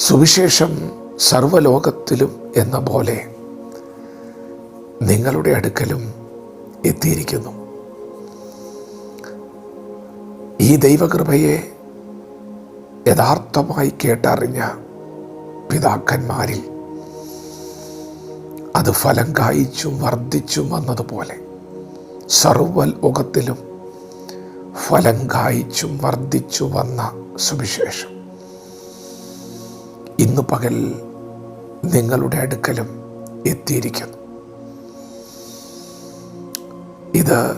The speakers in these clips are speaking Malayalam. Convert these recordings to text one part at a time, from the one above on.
സുവിശേഷം സർവലോകത്തിലും എന്ന പോലെ നിങ്ങളുടെ അടുക്കലും എത്തിയിരിക്കുന്നു. ഈ ദൈവകൃപയെ യഥാർത്ഥമായി കേട്ടറിഞ്ഞ പിതാക്കന്മാരിൽ അത് ഫലം കായിച്ചും വർദ്ധിച്ചും വന്നതുപോലെ സർവലോകത്തിലും ഫലം കായിച്ചും വർദ്ധിച്ചു വന്ന സുവിശേഷം. ഇന്ന് പകൽ നിങ്ങളുടെ അടുക്കലും എത്തിയിരിക്കുന്നു. ഇത്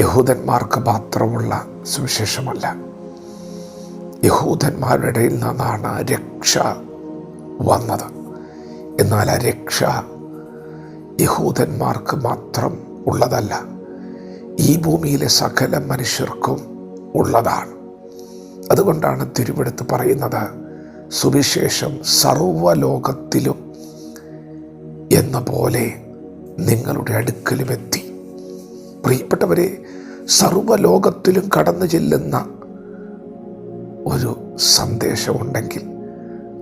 യഹൂദന്മാർക്ക് മാത്രമുള്ള സുവിശേഷമല്ല. യഹൂദന്മാരുടെ ഇടയിൽ നിന്നാണ് രക്ഷ വന്നത്. എന്നാൽ ആ രക്ഷ യഹൂദന്മാർക്ക് മാത്രം ഉള്ളതല്ല ഈ ഭൂമിയിലെ സകല മനുഷ്യർക്കും ഉള്ളതാണ്. അതുകൊണ്ടാണ് തിരുവെടുത്ത് പറയുന്നത് സുവിശേഷം സർവലോകത്തിലും എന്ന പോലെ നിങ്ങളുടെ അടുക്കലും എത്തി. പ്രിയപ്പെട്ടവരെ സർവലോകത്തിലും കടന്നു ചെല്ലുന്ന ഒരു സന്ദേശമുണ്ടെങ്കിൽ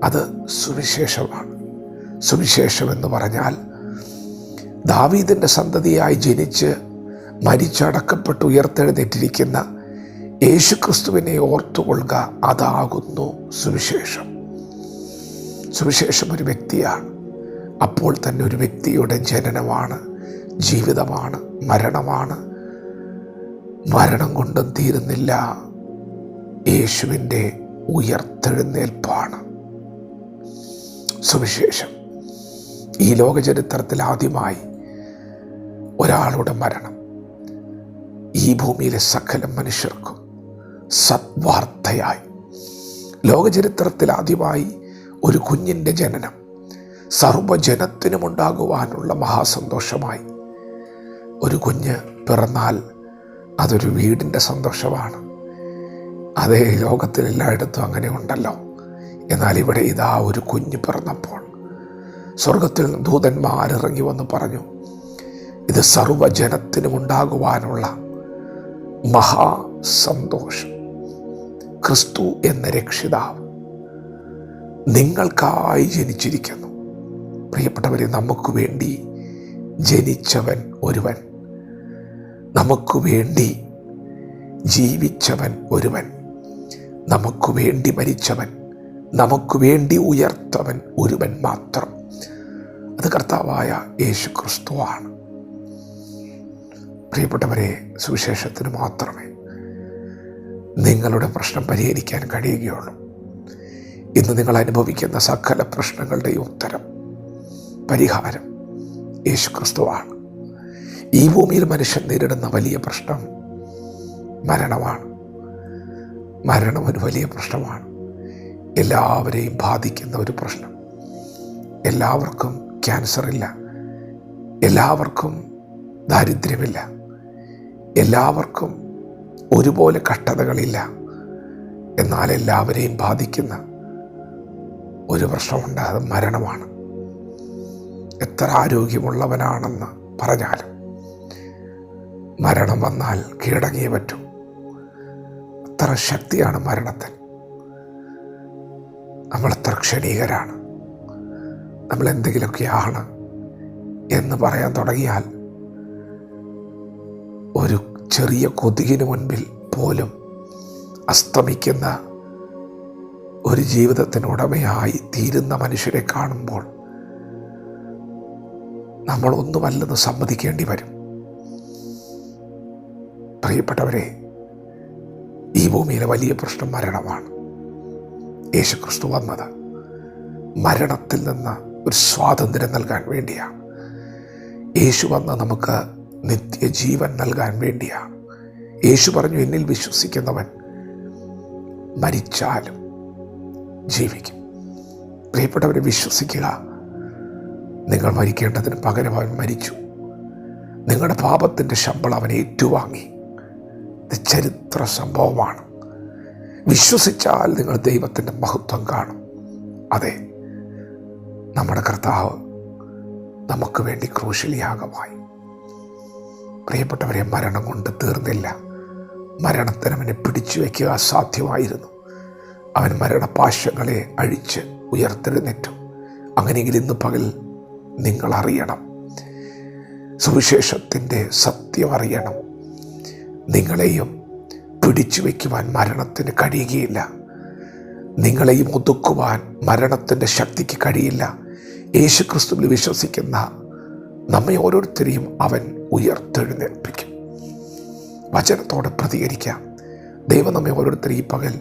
അത് സുവിശേഷമാണ്. സുവിശേഷം എന്ന് പറഞ്ഞാൽ ദാവീദിന്റെ സന്തതിയായി ജനിച്ച് മരിച്ചടക്കപ്പെട്ട് ഉയർത്തെഴുന്നേറ്റിരിക്കുന്ന യേശുക്രിസ്തുവിനെ ഓർത്തുകൊള്ളുക അതാകുന്നു സുവിശേഷം. സുവിശേഷം ഒരു വ്യക്തിയാണ്. അപ്പോൾ തന്നെ ഒരു വ്യക്തിയുടെ ജനനമാണ് ജീവിതമാണ് മരണമാണ്. മരണം കൊണ്ടും തീരുന്നില്ല. യേശുവിന്റെ ഉയർത്തെഴുന്നേൽപ്പാണ്. സുവിശേഷം. ഈ ലോകചരിത്രത്തിൽ ആദ്യമായി ഒരാളുടെ മരണം. ഈ ഭൂമിയിലെ സകല മനുഷ്യർക്കും സദ്വാർത്തയായി. ലോകചരിത്രത്തിൽ ആദ്യമായി ഒരു കുഞ്ഞിന്റെ ജനനം സർവജനത്തിനുമുണ്ടാകുവാനുള്ള മഹാസന്തോഷമായി. ഒരു കുഞ്ഞ് പിറന്നാൽ അതൊരു വീടിന്റെ സന്തോഷമാണ്. അതേ ലോകത്തിൽ എല്ലായിടത്തും അങ്ങനെ ഉണ്ടല്ലോ. എന്നാൽ ഇവിടെ ഇതാ ഒരു കുഞ്ഞ് പിറന്നപ്പോൾ സ്വർഗത്തിൽ ദൂതന്മാരിറങ്ങി വന്ന് പറഞ്ഞു ഇത് സർവജനത്തിനുമുണ്ടാകുവാനുള്ള മഹാസന്തോഷം. ക്രിസ്തു എന്ന രക്ഷിതാവ് നിങ്ങൾക്കായി ജനിച്ചിരിക്കുന്നു. പ്രിയപ്പെട്ടവരെ നമുക്ക് വേണ്ടി ജനിച്ചവൻ ഒരുവൻ. നമുക്ക് വേണ്ടി ജീവിച്ചവൻ ഒരുവൻ. നമുക്ക് വേണ്ടി മരിച്ചവൻ. നമുക്ക് വേണ്ടി ഉയർത്തവൻ ഒരുവൻ മാത്രം. അത് കർത്താവായ യേശു ക്രിസ്തുവാണ് പ്രിയപ്പെട്ടവരെ സുവിശേഷത്തിന് മാത്രമേ നിങ്ങളുടെ പ്രശ്നം പരിഹരിക്കാൻ കഴിയുകയുള്ളൂ. ഇന്ന് നിങ്ങൾ അനുഭവിക്കുന്ന സകല പ്രശ്നങ്ങളുടെയും ഉത്തരം പരിഹാരം യേശുക്രിസ്തുവാണ്. ഈ ഭൂമിയിൽ മനുഷ്യൻ നേരിടുന്ന വലിയ പ്രശ്നം മരണമാണ്. മരണം ഒരു വലിയ പ്രശ്നമാണ്. എല്ലാവരെയും ബാധിക്കുന്ന ഒരു പ്രശ്നം. എല്ലാവർക്കും ക്യാൻസർ ഇല്ല എല്ലാവർക്കും ദാരിദ്ര്യമില്ല. എല്ലാവർക്കും ഒരുപോലെ കഷ്ടതകളില്ല. എന്നാൽ എല്ലാവരെയും ബാധിക്കുന്ന ഒരു പ്രശ്നമുണ്ട്. അത് മരണമാണ്. എത്ര ആരോഗ്യമുള്ളവനാണെന്ന് പറഞ്ഞാലും മരണം വന്നാൽ കീഴടങ്ങിയേ പറ്റൂ. അത്ര ശക്തിയാണ് മരണത്തിന് നമ്മൾ എത്ര ക്ഷണീകരാണ്. നമ്മൾ എന്തെങ്കിലുമൊക്കെയാണ് എന്ന് പറയാൻ തുടങ്ങിയാൽ ഒരു ചെറിയ കൊതുകിന് മുൻപിൽ പോലും അസ്തമിക്കുന്ന ഒരു ജീവിതത്തിന് ഉടമയായി തീരുന്ന മനുഷ്യരെ കാണുമ്പോൾ നമ്മൾ ഒന്നുമല്ലെന്ന് സമ്മതിക്കേണ്ടി വരും. പ്രിയപ്പെട്ടവരെ ഈ ഭൂമിയിലെ വലിയ പ്രശ്നം മരണമാണ്. യേശുക്രിസ്തു വന്നത് മരണത്തിൽ നിന്ന് ഒരു സ്വാതന്ത്ര്യം നൽകാൻ വേണ്ടിയാണ്. യേശു വന്ന് നമുക്ക് നിത്യജീവൻ നൽകാൻ വേണ്ടിയാണ്. യേശു പറഞ്ഞു എന്നിൽ വിശ്വസിക്കുന്നവൻ മരിച്ചാലും ജീവിക്കും. പ്രിയപ്പെട്ടവരെ വിശ്വസിക്കുക. നിങ്ങൾ മരിക്കേണ്ടതിന് പകരം അവൻ മരിച്ചു. നിങ്ങളുടെ പാപത്തിന്റെ ശമ്പളം അവൻ ഏറ്റുവാങ്ങി. ഇത് ചരിത്ര സംഭവമാണ്. വിശ്വസിച്ചാൽ നിങ്ങൾ ദൈവത്തിന്റെ മഹത്വം കാണും. അതെ നമ്മുടെ കർത്താവ് നമുക്ക് വേണ്ടി ക്രൂശലിയാകമായി. പ്രിയപ്പെട്ടവരെ മരണം കൊണ്ട് തീർന്നില്ല. മരണത്തിന് അവനെ പിടിച്ചു വയ്ക്കുക അസാധ്യമായിരുന്നു അവൻ മരണപാശങ്ങളെ അഴിച്ച് ഉയർത്തെഴുന്നേറ്റു. അങ്ങനെയെങ്കിൽ ഇന്ന് പകൽ നിങ്ങൾ അറിയണം. സുവിശേഷത്തിന്റെ സത്യം അറിയണം. നിങ്ങളെയും പിടിച്ചു വയ്ക്കുവാൻ മരണത്തിന് കഴിയുകയില്ല. നിങ്ങളെയും ഒതുക്കുവാൻ മരണത്തിന്റെ ശക്തിക്ക് കഴിയില്ല. യേശു ക്രിസ്തുവിൽ വിശ്വസിക്കുന്ന നമ്മെ ഓരോരുത്തരെയും അവൻ ഉയർത്തെഴുന്നേൽപ്പിക്കും. വചനത്തോടെ പ്രതികരിക്കാം. ദൈവം നമ്മെ ഓരോരുത്തരെയും പകൽ